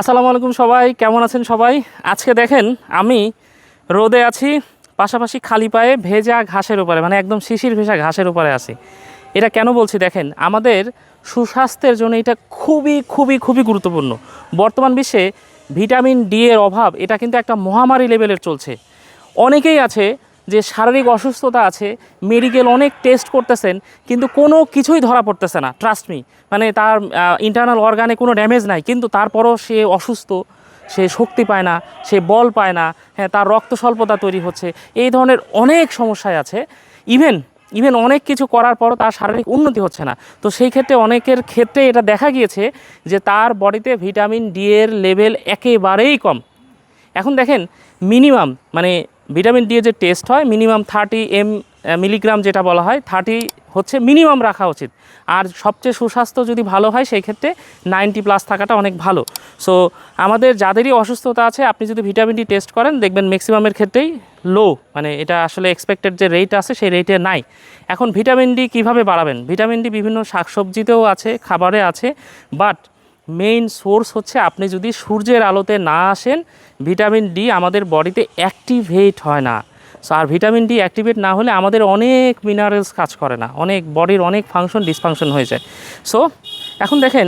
আসসালামু আলাইকুম সবাই, কেমন আছেন সবাই? আজকে দেখেন, আমি রোদে আছি, পাশাপাশি খালি পায়ে ভেজা ঘাসের উপরে মানে একদম শিশির ভেজা ঘাসের উপরে আছি। এটা কেন বলছি দেখেন, আমাদের সুস্বাস্থ্যের জন্য এটা খুবই খুবই খুবই গুরুত্বপূর্ণ। বর্তমান বিশ্বে ভিটামিন ডি এর অভাব, এটা কিন্তু একটা মহামারী লেভেলের চলছে। অনেকেই আছে যে শারীরিক অসুস্থতা আছে মেডিকেল অনেক টেস্ট করতেছেন, কিন্তু কোনো কিছুই ধরা পড়তেছে না ট্রাস্ট মি মানে তার ইন্টারনাল অর্গানে কোনো ড্যামেজ নাই, কিন্তু তারপরও সে অসুস্থ, সে শক্তি পায় না, সে বল পায় না হ্যাঁ তার রক্ত স্বল্পতা তৈরি হচ্ছে, এই ধরনের অনেক সমস্যায় আছে। ইভেন ইভেন অনেক কিছু করার পরও তার শারীরিক উন্নতি হচ্ছে না। তো সেই ক্ষেত্রে অনেকের ক্ষেত্রে এটা দেখা গিয়েছে যে তার বডিতে ভিটামিন ডি এর লেভেল একেবারেই কম। এখন দেখেন মিনিমাম মানে ভিটামিন ডি যে টেস্ট হয় মিনিমাম থার্টি এম মিলিগ্রাম যেটা বলা হয় থার্টি হচ্ছে মিনিমাম রাখা উচিত। আর সবচেয়ে সুস্বাস্থ্য যদি ভালো হয়, সেই ক্ষেত্রে নাইনটি প্লাস থাকাটা অনেক ভালো। সো আমাদের যাদেরই অসুস্থতা আছে, আপনি যদি ভিটামিন ডি টেস্ট করেন, দেখবেন ম্যাক্সিমামের ক্ষেত্রেই লো মানে এটা আসলে এক্সপেক্টেড যে রেট আছে, সেই রেটে নাই। এখন ভিটামিন ডি কীভাবে বাড়াবেন? ভিটামিন ডি বিভিন্ন শাকসবজিতেও আছে, খাবারে আছে বাট মেইন সোর্স হচ্ছে আপনি যদি সূর্যের আলোতে না আসেন ভিটামিন ডি আমাদের বডিতে অ্যাক্টিভেট হয় না। সো আর ভিটামিন ডি অ্যাক্টিভেট না হলে আমাদের অনেক মিনারেলস কাজ করে না, অনেক বডির অনেক ফাংশন ডিসফাংশন হয়ে যায়। সো এখন দেখেন,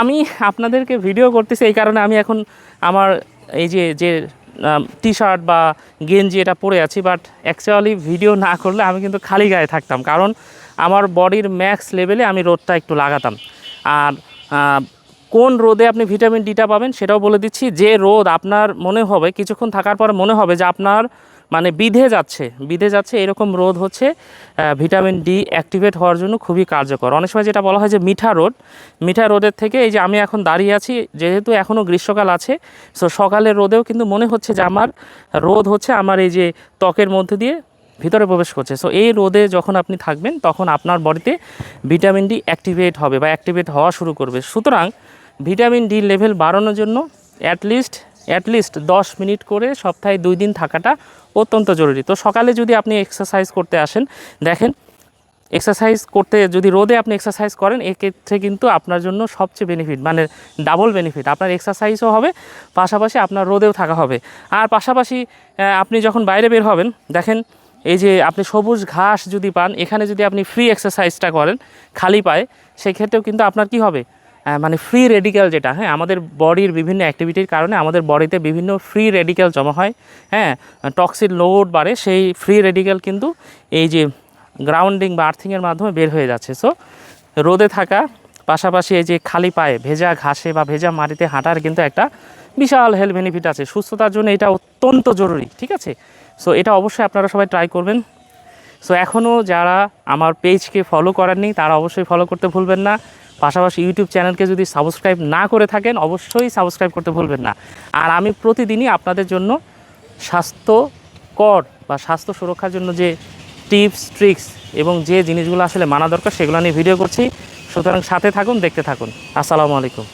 আমি আপনাদেরকে ভিডিও করতেছি, এই কারণে আমি এখন আমার এই যে যে টি শার্ট বা গেঞ্জি এটা পরে আছি বাট অ্যাকচুয়ালি ভিডিও না করলে আমি কিন্তু খালি গায়ে থাকতাম। কারণ আমার বডির ম্যাক্স লেভেলে আমি রোদটা একটু লাগাতাম। আর কোন রোদে আপনি ভিটামিন ডিটা পাবেন সেটাও বলে দিচ্ছি। যে রোদ আপনার মনে হবে, কিছুক্ষণ থাকার পর মনে হবে যে আপনার মানে বিধে যাচ্ছে বিধে যাচ্ছে, এরকম রোদ হচ্ছে ভিটামিন ডি অ্যাক্টিভেট হওয়ার জন্য খুবই কার্যকর। অনেক সময় যেটা বলা হয় যে মিঠা রোদ, মিঠা রোদের থেকে এই যে আমি এখন দাঁড়িয়ে আছি, যেহেতু এখনও গ্রীষ্মকাল আছে সো সকালের রোদেও কিন্তু মনে হচ্ছে যে আমার রোদ হচ্ছে, আমার এই যে ত্বকের মধ্যে দিয়ে ভিতরে প্রবেশ করছে। সো এই রোদে যখন আপনি থাকবেন, তখন আপনার বডিতে ভিটামিন ডি অ্যাক্টিভেট হবে বা অ্যাক্টিভেট হওয়া শুরু করবে। সুতরাং ভিটামিন ডি লেভেল বাড়ানোর জন্য অ্যাটলিস্ট অ্যাটলিস্ট দশ মিনিট করে সপ্তাহে দুই দিন থাকাটা অত্যন্ত জরুরি। তো সকালে যদি আপনি এক্সারসাইজ করতে আসেন, দেখেন এক্সারসাইজ করতে যদি রোদে আপনি এক্সারসাইজ করেন, এক্ষেত্রে কিন্তু আপনার জন্য সবচেয়ে বেনিফিট মানে ডাবল বেনিফিট আপনার এক্সারসাইজও হবে, পাশাপাশি আপনার রোদেও থাকা হবে। আর পাশাপাশি আপনি যখন বাইরে বের হবেন, দেখেন, এই যে আপনি সবুজ ঘাস যদি পান, এখানে যদি আপনি ফ্রি এক্সারসাইজটা করেন, খালি পায়ে, সেক্ষেত্রেও কিন্তু আপনার কি হবে? মানে ফ্রি রেডিক্যাল যেটা হ্যাঁ আমাদের বডির বিভিন্ন অ্যাক্টিভিটির কারণে আমাদের বডিতে বিভিন্ন ফ্রি রেডিক্যাল জমা হয় হ্যাঁ টক্সিন লোড বাড়ে, সেই ফ্রি রেডিক্যাল কিন্তু এই যে গ্রাউন্ডিং বা আর্থিংয়ের মাধ্যমে বের হয়ে যাচ্ছে। সো রোদে থাকা, পাশাপাশি এই যে খালি পায়ে ভেজা ঘাসে বা ভেজা মাটিতে হাঁটার কিন্তু একটা বিশাল হেলথ বেনিফিট আছে। সুস্থতার জন্য এটা অত্যন্ত জরুরি, ঠিক আছে? সো এটা অবশ্যই আপনারা সবাই ট্রাই করবেন। সো এখনও যারা আমার পেজকে ফলো করেননি, তারা অবশ্যই ফলো করতে ভুলবেন না। পাশাপাশি ইউটিউব চ্যানেলকে যদি সাবস্ক্রাইব না করে থাকেন, অবশ্যই সাবস্ক্রাইব করতে ভুলবেন না। আর আমি প্রতিদিনই আপনাদের জন্য স্বাস্থ্যকর বা স্বাস্থ্য সুরক্ষার জন্য যে টিপস, ট্রিক্স এবং যে জিনিসগুলো আসলে মানা দরকার সেগুলো নিয়ে ভিডিও করছি। সুতরাং সাথে থাকুন, দেখতে থাকুন। আসসালামু আলাইকুম।